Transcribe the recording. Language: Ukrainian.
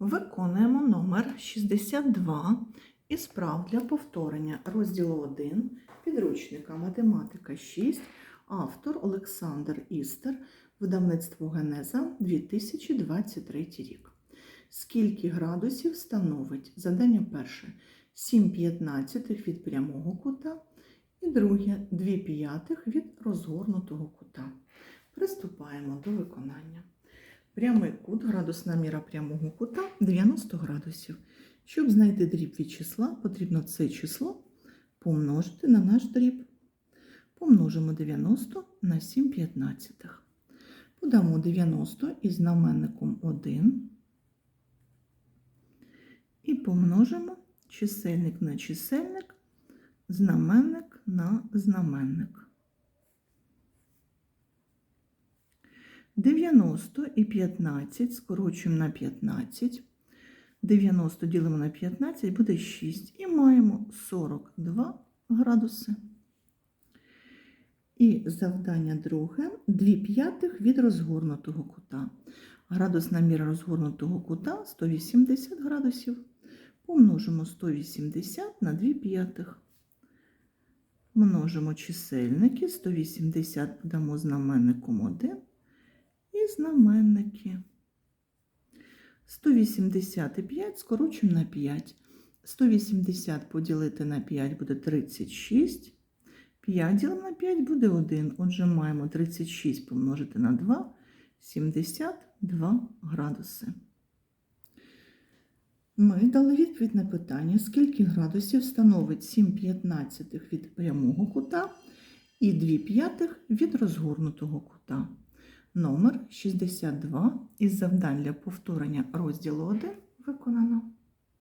Виконуємо номер 62 із прав для повторення розділу 1 підручника Математика 6, автор Олександр Істер, видавництво Генеза 2023 рік. Скільки градусів становить задання перше 7 п'ятнадцятих від прямого кута і друге 2 п'ятих від розгорнутого кута. Приступаємо до виконання. Прямий кут, градусна міра прямого кута 90 градусів. Щоб знайти дріб від числа, потрібно це число помножити на наш дріб. Помножимо 90 на 7 п'ятнадцятих. Подамо 90 із знаменником 1 і помножимо чисельник на чисельник, знаменник на знаменник. 90 і 15 скорочуємо на 15. 90 ділимо на 15 буде 6. І маємо 42 градуси. І завдання друге 2 п'ятих від розгорнутого кута. Градусна міра розгорнутого кута 180 градусів. Помножимо 180 на 2 п'ятих. Множимо чисельники, 180 дамо знаменником 1 і знаменники. 185 скорочуємо на 5. 180 поділити на 5 буде 36. 5 ділимо на 5 буде 1. Отже, маємо 36 помножити на 2, 72 градуси. Ми дали відповідь на питання, скільки градусів становить 7 п'ятнадцятих від прямого кута і 2 п'ятих від розгорнутого кута. Номер 62 із завдань для повторення розділу 1 виконано.